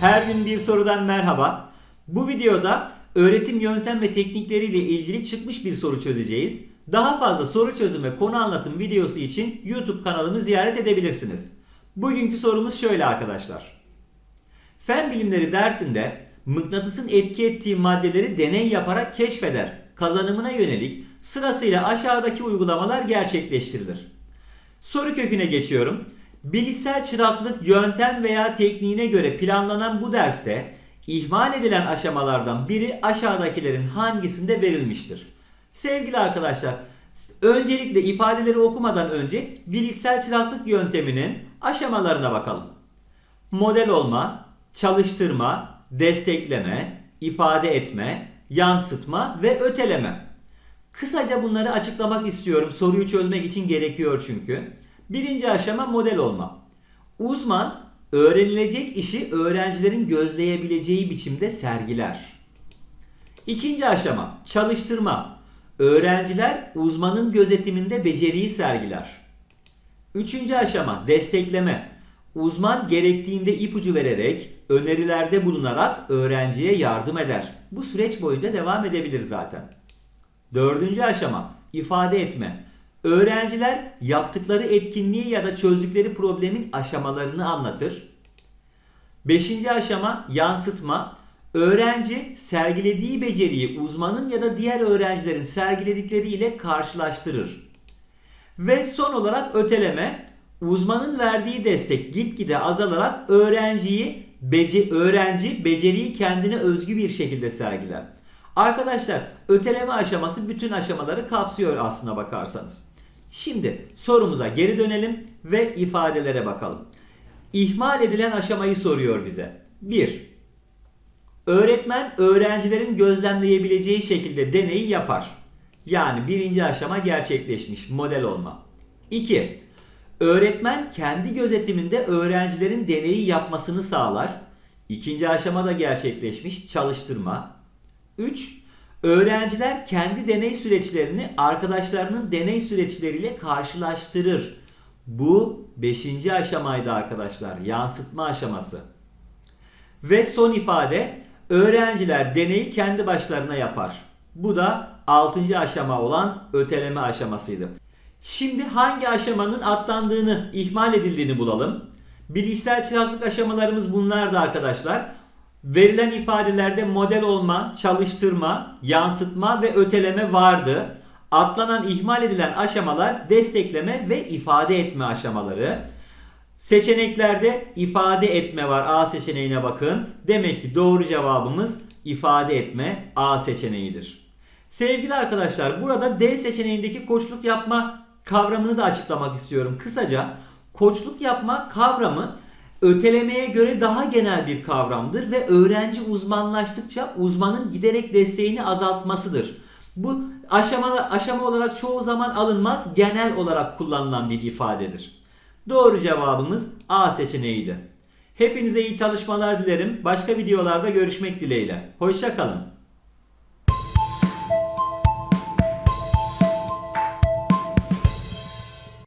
Her gün bir sorudan merhaba. Bu videoda öğretim yöntem ve teknikleriyle ilgili çıkmış bir soru çözeceğiz. Daha fazla soru çözüm ve konu anlatım videosu için YouTube kanalımı ziyaret edebilirsiniz. Bugünkü sorumuz şöyle arkadaşlar. Fen bilimleri dersinde mıknatısın etki ettiği maddeleri deney yaparak keşfeder. Kazanımına yönelik sırasıyla aşağıdaki uygulamalar gerçekleştirilir. Soru köküne geçiyorum. Bilişsel çıraklık yöntem veya tekniğine göre planlanan bu derste ihmal edilen aşamalardan biri aşağıdakilerin hangisinde verilmiştir? Sevgili arkadaşlar, öncelikle ifadeleri okumadan önce bilişsel çıraklık yönteminin aşamalarına bakalım. Model olma, çalıştırma, destekleme, ifade etme, yansıtma ve öteleme. Kısaca bunları açıklamak istiyorum. Soruyu çözmek için gerekiyor çünkü. Birinci aşama model olma. Uzman öğrenilecek işi öğrencilerin gözleyebileceği biçimde sergiler. İkinci aşama çalıştırma. Öğrenciler uzmanın gözetiminde beceriyi sergiler. Üçüncü aşama destekleme. Uzman gerektiğinde ipucu vererek, önerilerde bulunarak öğrenciye yardım eder. Bu süreç boyunca devam edebilir zaten. Dördüncü aşama ifade etme. Öğrenciler yaptıkları etkinliği ya da çözdükleri problemin aşamalarını anlatır. Beşinci aşama yansıtma. Öğrenci sergilediği beceriyi uzmanın ya da diğer öğrencilerin sergiledikleriyle karşılaştırır. Ve son olarak öteleme. Uzmanın verdiği destek gitgide azalarak öğrenciyi bece, öğrenci beceriyi kendine özgü bir şekilde sergiler. Arkadaşlar öteleme aşaması bütün aşamaları kapsıyor aslına bakarsanız. Şimdi sorumuza geri dönelim ve ifadelere bakalım. İhmal edilen aşamayı soruyor bize. 1. Öğretmen öğrencilerin gözlemleyebileceği şekilde deneyi yapar. Yani birinci aşama gerçekleşmiş model olma. 2. Öğretmen kendi gözetiminde öğrencilerin deneyi yapmasını sağlar. İkinci aşama da gerçekleşmiş çalıştırma. 3. Öğrenciler kendi deney süreçlerini arkadaşlarının deney süreçleriyle karşılaştırır. Bu 5. aşamaydı arkadaşlar. Yansıtma aşaması. Ve son ifade öğrenciler deneyi kendi başlarına yapar. Bu da 6. aşama olan öteleme aşamasıydı. Şimdi hangi aşamanın atlandığını, ihmal edildiğini bulalım. Bilişsel çıraklık aşamalarımız bunlardı arkadaşlar. Verilen ifadelerde model olma, çalıştırma, yansıtma ve öteleme vardı. Atlanan, ihmal edilen aşamalar destekleme ve ifade etme aşamaları. Seçeneklerde ifade etme var. A seçeneğine bakın. Demek ki doğru cevabımız ifade etme A seçeneğidir. Sevgili arkadaşlar burada D seçeneğindeki koçluk yapma kavramını da açıklamak istiyorum. Kısaca koçluk yapma kavramı ötelemeye göre daha genel bir kavramdır ve öğrenci uzmanlaştıkça uzmanın giderek desteğini azaltmasıdır. Bu aşama, aşama olarak çoğu zaman alınmaz, genel olarak kullanılan bir ifadedir. Doğru cevabımız A seçeneğiydi. Hepinize iyi çalışmalar dilerim. Başka videolarda görüşmek dileğiyle. Hoşçakalın.